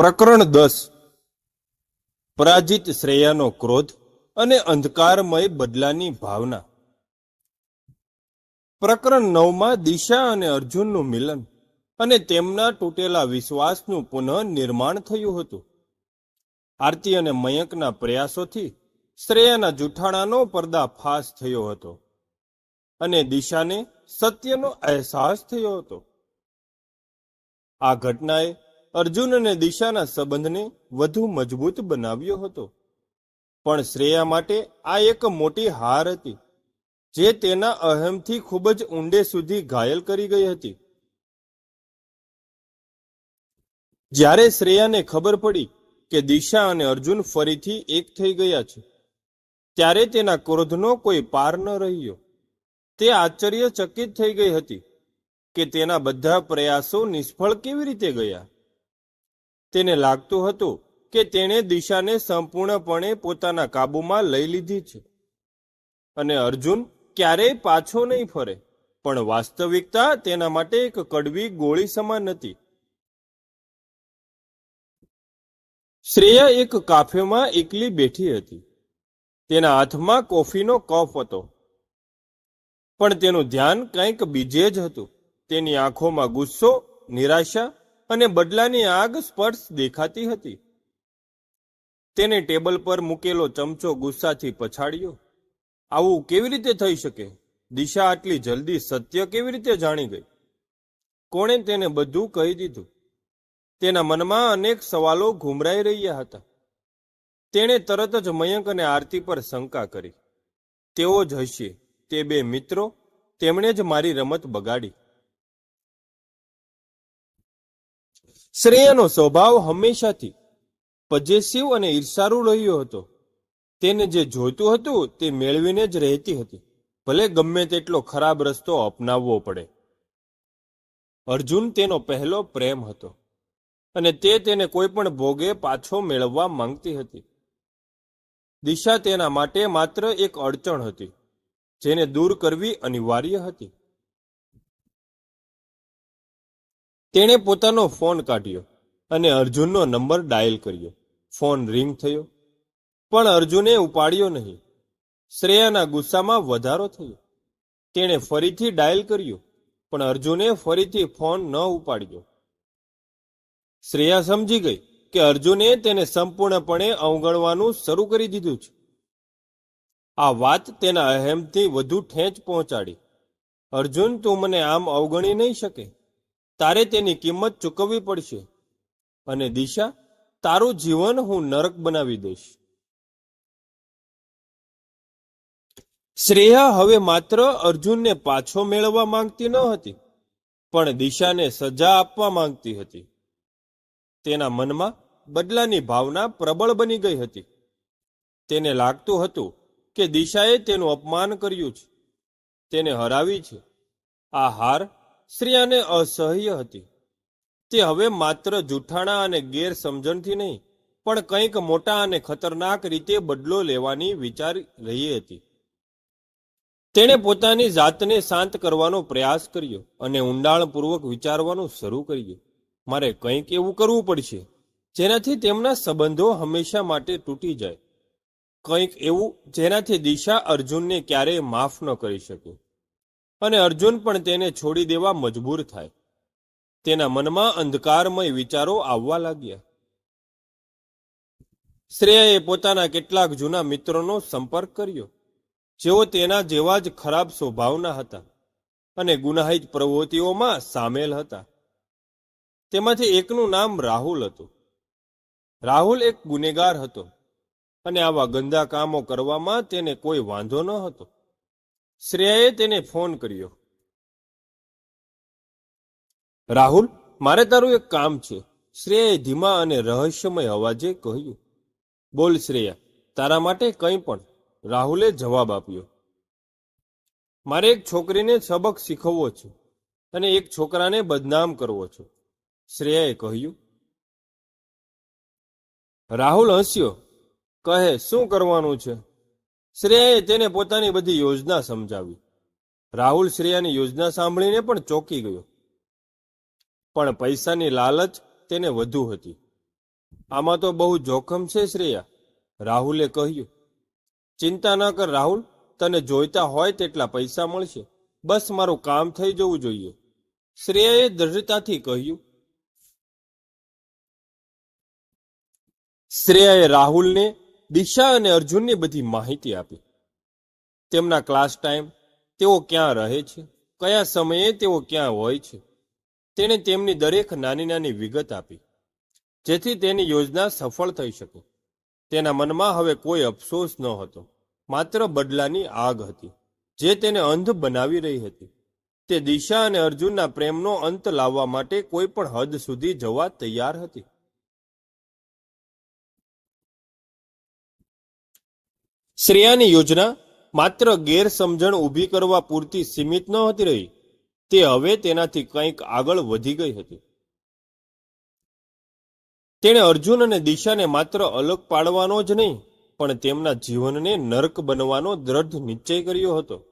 પ્રકરણ દસ. પરાજિત શ્રેયાનો ક્રોધ અને અંધકારમય બદલાની ભાવના. પ્રકરણ નવમાં દિશા અને અર્જુનનું મિલન અને તેમના તૂટેલા વિશ્વાસનું પુનઃ નિર્માણ થયું હતું. આરતી અને મયંકના પ્રયાસોથી શ્રેયાના જૂઠાણાનો પર્દાફાશ થયો હતો અને દિશાને સત્યનો અહેસાસ થયો હતો. આ ઘટનાએ અર્જુન અને દિશાના સંબંધને વધુ મજબૂત બનાવ્યો હતો. પણ શ્રેયા માટે આ એક મોટી હાર હતી, જે તેના અહમથી ખૂબ જ ઊંડે સુધી ઘાયલ કરી ગઈ હતી. જ્યારે શ્રેયાને ખબર પડી કે દિશા અને અર્જુન ફરીથી એક થઈ ગયા છે, ત્યારે તેના ક્રોધનો કોઈ પાર ન રહ્યો. તે આશ્ચર્યચકિત થઈ ગઈ હતી કે તેના બધા પ્રયાસો નિષ્ફળ કેવી રીતે ગયા? તેને લાગતું હતું કે તેણે દિશાને સંપૂર્ણપણે પોતાના કાબૂમાં લઈ લીધી છે. અને અર્જુન ક્યારેય પાછો નહીં ફરે, પણ વાસ્તવિકતા તેના માટે એક કડવી ગોળી સમાન હતી. શ્રેયા એક કાફેમાં એકલી બેઠી હતી. તેના હાથમાં કોફીનો કપ હતો. પણ તેનું ધ્યાન કંઈક બીજે જ હતું. તેની આંખોમાં ગુસ્સો, નિરાશા અને બદલાની આગ સ્પર્શ દેખાતી હતી. તેને ટેબલ પર મૂકેલો ચમચો ગુસ્સાથી પછાડ્યો. આવું કેવી રીતે થઈ શકે? દિશા આટલી જલ્દી સત્ય કેવી રીતે જાણી ગઈ? કોણે તેને બધું કહી દીધું? તેના મનમાં અનેક સવાલો ઘૂમરાઈ રહ્યા હતા. તેણે તરત જ મયંક અને આરતી પર શંકા કરી. તેઓ જ હશે, તે બે મિત્રો, તેમણે જ મારી રમત બગાડી. શ્રેયાનો સ્વભાવ હંમેશાથી પજેસિવ અને ઈર્ષારુ રહ્યો હતો. તેને જે જોઈતું હતું તે મેળવીને જ રહેતી હતી. ભલે ગમે તેટલો ખરાબ રસ્તો અપનાવવો પડે. અર્જુન તેનો પહેલો પ્રેમ હતો અને તે તેને કોઈ પણ ભોગે પાછો મેળવવા માંગતી હતી. દિશા તેના માટે માત્ર એક અડચણ હતી, જેને દૂર કરવી અનિવાર્ય હતી. તેણે પોતાનો ફોન કાઢ્યો અને અર્જુનનો નંબર ડાયલ કર્યો. ફોન રિંગ થયો, પણ અર્જુને ઉપાડ્યો નહીં. શ્રેયાના ગુસ્સામાં વધારો થયો. તેણે ફરીથી ડાયલ કર્યો, પણ અર્જુને ફરીથી ફોન ન ઉપાડ્યો. શ્રેયા સમજી ગઈ કે અર્જુને તેને સંપૂર્ણપણે અવગણવાનું શરૂ કરી દીધું છે. આ વાત તેના અહેમથી વધુ ઠેંચ પહોંચાડી. અર્જુન, તું મને આમ અવગણી નહીં શકે. તારે તેની કિંમત ચૂકવવી પડશે. અને દિશા, તારું જીવન હું નરક બનાવી દઈશ. શ્રેયા હવે માત્ર અર્જુનને પાછો મેળવવા માંગતી ન હતી, પણ દિશાને સજા આપવા માંગતી હતી. તેના મનમાં બદલાની ભાવના પ્રબળ બની ગઈ હતી. તેને લાગતું હતું કે દિશાએ તેનું અપમાન કર્યું છે. તેને હરાવી છે. આ હાર શ્રેયાને અસહ્ય હતી. તે હવે માત્ર જૂઠાણા અને ગેરસમજણથી નહીં, પણ કંઈક મોટા અને ખતરનાક રીતે બદલો લેવાની વિચાર રહી હતી. તેણે પોતાની જાતને શાંત કરવાનો પ્રયાસ કર્યો અને ઊંડાણપૂર્વક વિચારવાનું શરૂ કર્યું. મારે કંઈક એવું કરવું પડશે, જેનાથી તેમના સંબંધો હંમેશા માટે તૂટી જાય. કંઈક એવું જેનાથી દિશા અર્જુનને ક્યારેય માફ ન કરી શકે. અને અર્જુન પણ તેને છોડી દેવા મજબૂર થાય. તેના મનમાં અંધકારમય વિચારો આવવા લાગ્યા. શ્રેયાએ પોતાના કેટલાક જૂના મિત્રોનો સંપર્ક કર્યો. જેઓ તેના જેવા જ ખરાબ સ્વભાવના હતા અને ગુનાહિત પ્રવૃત્તિઓમાં સામેલ હતા. તેમાંથી એકનું નામ રાહુલ હતું. રાહુલ એક ગુનેગાર હતો અને આવા ગંદા કામો કરવામાં તેને કોઈ વાંધો ન હતો શ્રેયાએ તેને ફોન કર્યો. રાહુલ, મારે તારું એક કામ છે. શ્રેયાએ ધીમા અને રહસ્યમય અવાજે કહ્યું. બોલ શ્રેયા, તારા માટે કંઈ પણ. રાહુલે જવાબ આપ્યો. મારે એક છોકરીને સબક શીખવવો છે અને એક છોકરાને બદનામ કરવો છે. શ્રેયાએ કહ્યું. રાહુલ હસ્યો. કહે, શું કરવાનું છે? શ્રેયાએ તેને પોતાની બધી યોજના સમજાવી. રાહુલ શ્રેયાની યોજના સાંભળીને પણ ચોંકી ગયો. પણ પૈસાની લાલચ તેને વધુ હતી. આમાં તો બહુ જોખમ છે શ્રેયા, રાહુલે કહ્યું. ચિંતા ન કર રાહુલ, તને જોઈતા હોય તેટલા પૈસા મળશે. બસ મારું કામ થઈ જવું જોઈએ. શ્રેયાએ દ્રઢતાથી કહ્યું. શ્રેયાએ રાહુલને દિશા અને અર્જુનને બધી માહિતી આપી. તેમના ક્લાસ ટાઈમ તેઓ ક્યાં રહે છે, કયા સમયે તેઓ ક્યાં હોય છે, તેણે તેમની દરેક નાની નાની વિગત આપી, જેથી તેની યોજના સફળ થઈ શકે. તેના મનમાં હવે કોઈ અફસોસ ન હતો, માત્ર બદલાની આગ હતી, જે તેને અંધ બનાવી રહી હતી. તે દિશા અને અર્જુનના પ્રેમનો અંત લાવવા માટે કોઈ પણ હદ સુધી જવા તૈયાર હતી. શ્રેયાની યોજના માત્ર ગેરસમજણ ઊભી કરવા પૂરતી સીમિત ન હતી રહી. તે હવે તેનાથી કંઈક આગળ વધી ગઈ હતી. તેણે અર્જુન અને દિશાને માત્ર અલગ પાડવાનો જ નહીં, પણ તેમના જીવનને નર્ક બનવાનો દ્રઢ નિશ્ચય કર્યો હતો.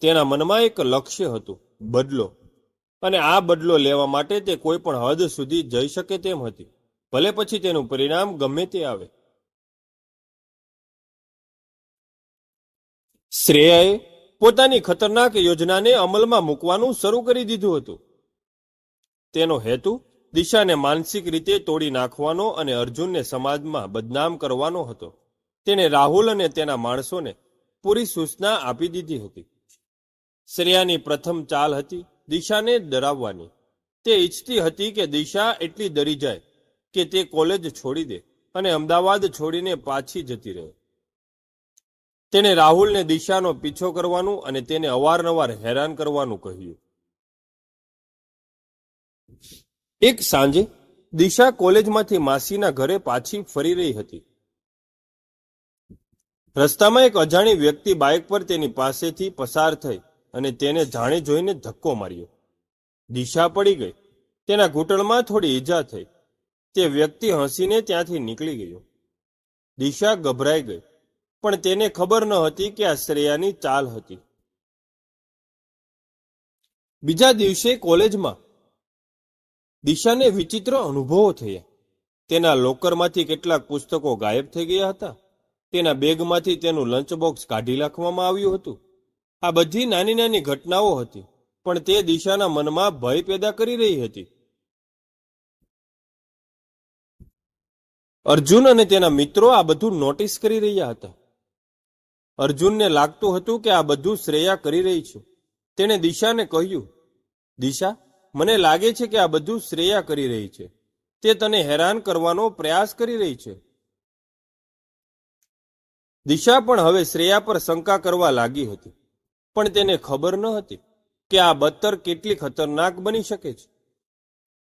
તેના મનમાં એક લક્ષ્ય હતું, બદલો. અને આ બદલો લેવા માટે તે કોઈ પણ હદ સુધી જઈ શકે તેમ હતી. ભલે પછી તેનું પરિણામ ગમે તે આવે. શ્રેયાએ પોતાની ખતરનાક યોજનાને અમલમાં મૂકવાનું શરૂ કરી દીધું હતું. તેનો હેતુ દિશાને માનસિક રીતે તોડી નાખવાનો અને અર્જુનને સમાજમાં બદનામ કરવાનો હતો. તેણે રાહુલ અને તેના માણસોને પૂરી સૂચના આપી દીધી હતી. શ્રેયાની પ્રથમ ચાલ હતી દિશાને ડરાવવાની. તે ઈચ્છતી હતી કે દિશા એટલી ડરી જાય કે તે કોલેજ છોડી દે અને અમદાવાદ છોડીને પાછી જતી રહે. તેણે રાહુલને દિશાનો પીછો કરવાનું અને તેને અવારનવાર હેરાન કરવાનું કહ્યું. એક સાંજે દિશા કોલેજમાંથી માસીના ઘરે પાછી ફરી રહી હતી. રસ્તામાં એક અજાણી વ્યક્તિ બાઇક પર તેની પાસેથી પસાર થઈ અને તેને જાણે જોઈને ધક્કો માર્યો. દિશા પડી ગઈ. તેના ઘૂંટણમાં થોડી ઈજા થઈ. તે વ્યક્તિ હસીને ત્યાંથી નીકળી ગયો. દિશા ગભરાઈ ગઈ. પણ તેને ખબર ન હતી કે આ શ્રેયાની ચાલ હતી. બીજા દિવસે કોલેજમાં દિશાને વિચિત્ર અનુભવો થયા. તેના લોકરમાંથી કેટલાક પુસ્તકો ગાયબ થઈ ગયા હતા. તેના બેગમાંથી તેનું લંચ બોક્સ કાઢી નાખવામાં આવ્યું હતું. આ બધી નાની નાની ઘટનાઓ હતી, પણ તે દિશાના મનમાં ભય પેદા કરી રહી હતી. અર્જુન અને તેના મિત્રો આ બધું નોટિસ કરી રહ્યા હતા. અર્જુનને લાગતું હતું કે આ બધું શ્રેયા કરી રહી છે. તેણે દિશાને કહ્યું, દિશા, મને લાગે છે કે આ બધું શ્રેયા કરી રહી છે. તે તને હેરાન કરવાનો પ્રયાસ કરી રહી છે. દિશા પણ હવે શ્રેયા પર શંકા કરવા લાગી હતી, પણ તેને ખબર ન હતી કે આ બત્તર કેટલી ખતરનાક બની શકે છે.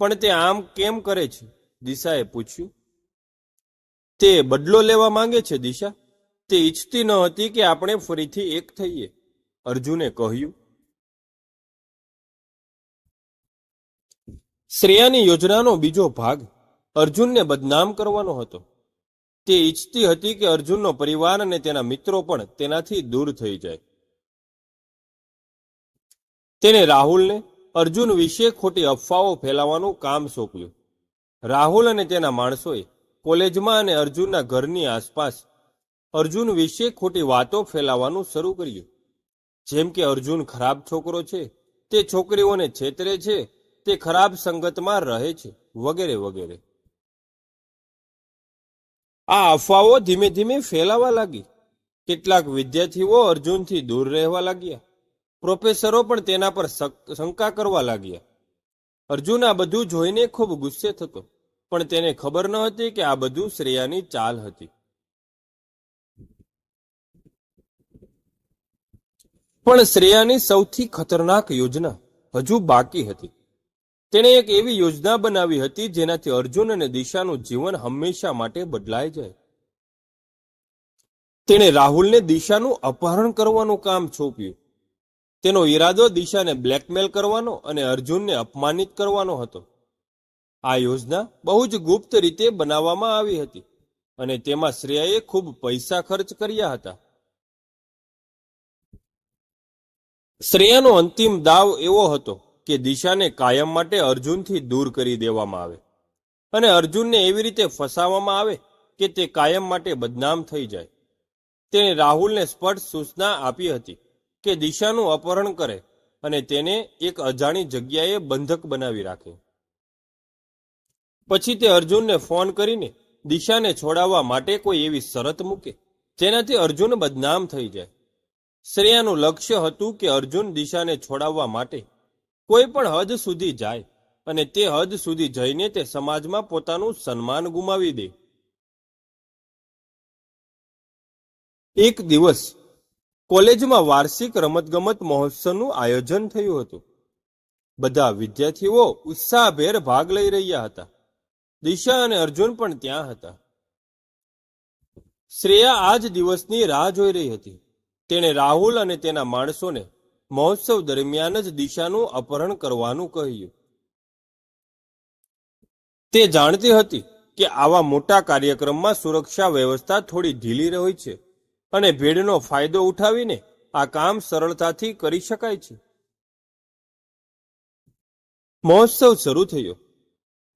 પણ તે આમ કેમ કરે છે? દિશાએ પૂછ્યું. તે બદલો લેવા માંગે છે, દિશા. તે ઈચ્છતી ન હતી કે આપણે ફરીથી એક થઈએ, અર્જુને કહ્યું. શ્રેયાની યોજનાનો બીજો ભાગ અર્જુનને બદનામ કરવાનો હતો. તે ઈચ્છતી હતી કે અર્જુનનો પરિવાર અને તેના મિત્રો પણ તેનાથી દૂર થઈ જાય. તેને રાહુલને અર્જુન વિશે ખોટી અફવાઓ ફેલાવવાનું કામ સોંપ્યું. રાહુલ અને તેના માણસોએ કોલેજમાં અને અર્જુનના ઘરની આસપાસ અર્જુન વિશે ખોટી વાતો ફેલાવવાનું શરૂ કર્યું. જેમ કે અર્જુન ખરાબ છોકરો છે, તે છોકરીઓને છેતરે છે, તે ખરાબ સંગતમાં રહે છે, વગેરે વગેરે. આ અફવાઓ ધીમે ધીમે ફેલાવા લાગી. કેટલાક વિદ્યાર્થીઓ અર્જુનથી દૂર રહેવા લાગ્યા. પ્રોફેસરો પણ તેના પર શંકા કરવા લાગ્યા. અર્જુન આ બધું જોઈને ખૂબ ગુસ્સે થતો, પણ તેને ખબર ન હતી કે આ બધું શ્રેયાની ચાલ હતી. પણ શ્રેયાની સૌથી ખતરનાક યોજના હજુ બાકી હતી. તેણે એક એવી યોજના બનાવી હતી જેનાથી અર્જુન અને દિશાનું જીવન હંમેશા માટે બદલાઈ જાય. તેણે રાહુલને દિશાનું અપહરણ કરવાનું કામ સોંપ્યું. તેનો ઈરાદો દિશાને બ્લેકમેલ કરવાનો અને અર્જુનને અપમાનિત કરવાનો હતો. આ યોજના બહુ જ ગુપ્ત રીતે બનાવવામાં આવી હતી અને તેમાં શ્રેયાએ ખૂબ પૈસા ખર્ચ કર્યા હતા. શ્રેયાનો અંતિમ દાવ એવો હતો કે દિશાને કાયમ માટે અર્જુનથી દૂર કરી દેવામાં આવે અને અર્જુનને એવી રીતે ફસાવવામાં આવે કે તે કાયમ માટે બદનામ થઈ જાય. તેણે રાહુલને સ્પષ્ટ સૂચના આપી હતી કે દિશાનું અપહરણ કરે અને તેને એક અજાણી જગ્યાએ બંધક બનાવી રાખે. પછી તે અર્જુનને ફોન કરીને દિશાને છોડાવવા માટે કોઈ એવી શરત મૂકે જેનાથી અર્જુન બદનામ થઈ જાય. શ્રેયાનું લક્ષ્ય હતું કે અર્જુન દિશાને છોડાવવા માટે કોઈ પણ હદ સુધી જાય અને તે હદ સુધી જઈને તે સમાજમાં પોતાનું સન્માન ગુમાવી દે. એક દિવસ કોલેજમાં વાર્ષિક રમતગમત મહોત્સવનું આયોજન થયું હતું. બધા વિદ્યાર્થીઓ ઉત્સાહભેર ભાગ લઈ રહ્યા હતા. દિશા અને અર્જુન પણ ત્યાં હતા. શ્રેયા આ જ દિવસની રાહ જોઈ રહી હતી. તેણે રાહુલ અને તેના માણસોને મહોત્સવ દરમિયાન જ દિશાનું અપહરણ કરવાનું કહ્યું. તે જાણતી હતી કે આવા મોટા કાર્યક્રમમાં સુરક્ષા વ્યવસ્થા થોડી ઢીલી હોય છે અને ભીડનો ફાયદો ઉઠાવીને આ કામ સરળતાથી કરી શકાય છે. મહોત્સવ શરૂ થયો.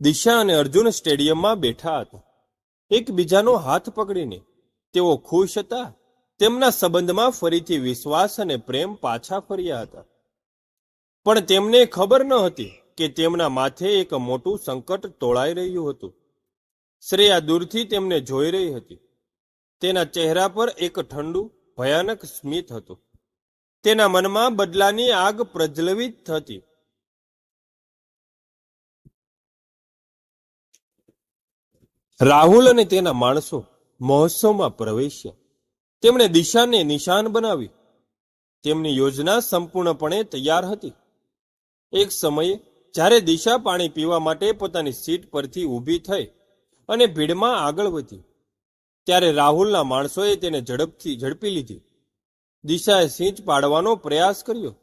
દિશા અને અર્જુન સ્ટેડિયમમાં બેઠા હતા. એકબીજાનો હાથ પકડીને તેઓ ખુશ હતા. તેમના સંબંધમાં ફરીથી વિશ્વાસ અને પ્રેમ પાછા ફર્યા હતા. પણ તેમને ખબર ન હતી કે તેમના માથે એક મોટું સંકટ તોળાઈ રહ્યું હતું. શ્રેયા દૂરથી તેમને જોઈ રહી હતી. તેના ચહેરા પર એક ઠંડુ, ભયાનક સ્મિત હતું. તેના મનમાં બદલાની આગ પ્રજ્વલિત થતી રાહુલ અને તેના માણસો મહોત્સવમાં પ્રવેશ્યા. તેમણે દિશાને નિશાન બનાવી. તેમની યોજના સંપૂર્ણપણે તૈયાર હતી. એક સમયે, જ્યારે દિશા પાણી પીવા માટે પોતાની સીટ પરથી ઊભી થઈ અને ભીડમાં આગળ વધી, ત્યારે રાહુલના માણસોએ તેને ઝડપથી ઝડપી લીધી. દિશાએ સિંચ પાડવાનો પ્રયાસ કર્યો,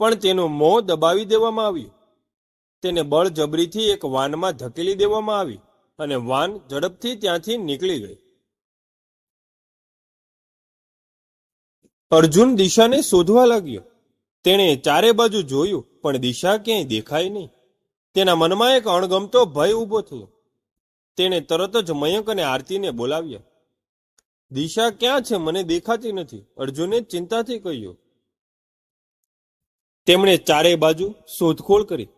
પણ તેનું મોં દબાવી દેવામાં આવ્યું. તેને બળજબરીથી એક વાનમાં ધકેલી દેવામાં આવી અને વાન ઝડપથી ત્યાંથી નીકળી ગઈ. અર્જુન દિશાને શોધવા લાગ્યો. તેણે ચારે બાજુ જોયું, પણ દિશા ક્યાંય દેખાય નહીં. તેના મનમાં એક અણગમતો ભય ઊભો થયો. તેણે તરત જ મયંક અને આરતીને બોલાવ્યા. દિશા ક્યાં છે? મને દેખાતી નથી. અર્જુને ચિંતાથી કહ્યું. તેમણે ચારે બાજુ શોધખોળ કરી,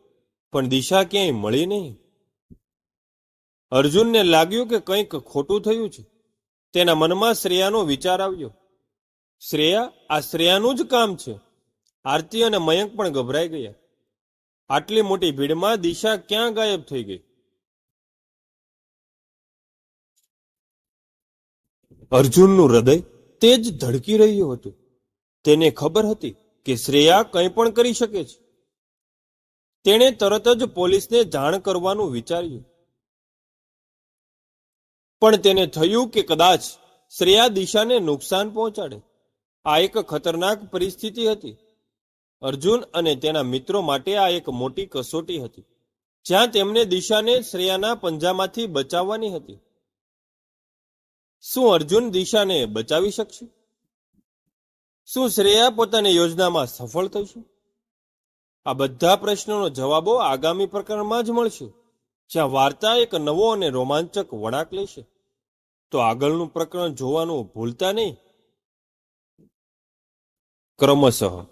પણ દિશા ક્યાંય મળી નહીં. અર્જુનને લાગ્યું કે કંઈક ખોટું થયું છે. તેના મનમાં શ્રેયાનો વિચાર આવ્યો. શ્રેયા, આ શ્રેયાનું જ કામ છે. આરતી અને મયંક પણ ગભરાઈ ગયા. આટલી મોટી ભીડમાં દિશા ક્યાં ગાયબ થઈ ગઈ? અર્જુનનું હૃદય તે જ ધડકી રહ્યું હતું. તેને ખબર હતી કે શ્રેયા કંઈ પણ કરી શકે છે. તેણે તરત જ પોલીસને જાણ કરવાનું વિચાર્યું. પણ તેને થયું કે કદાચ શ્રેયા દિશાને નુકસાન પહોંચાડે. આ એક ખતરનાક પરિસ્થિતિ હતી. અર્જુન અને તેના મિત્રો માટે આ એક મોટી કસોટી હતી, જ્યાં તેમને દિશાને શ્રેયાના પંજામાંથી બચાવવાની હતી. શું અર્જુન દિશાને બચાવી શકશે? શું શ્રેયા પોતાની યોજનામાં સફળ થશે? આ બધા પ્રશ્નોનો જવાબો આગામી પ્રકરણમાં જ મળશે, જ્યાં વાર્તા એક નવો અને રોમાંચક વળાંક લેશે. તો આગળનું પ્રકરણ જોવાનું ભૂલતા નહીં. Кром осього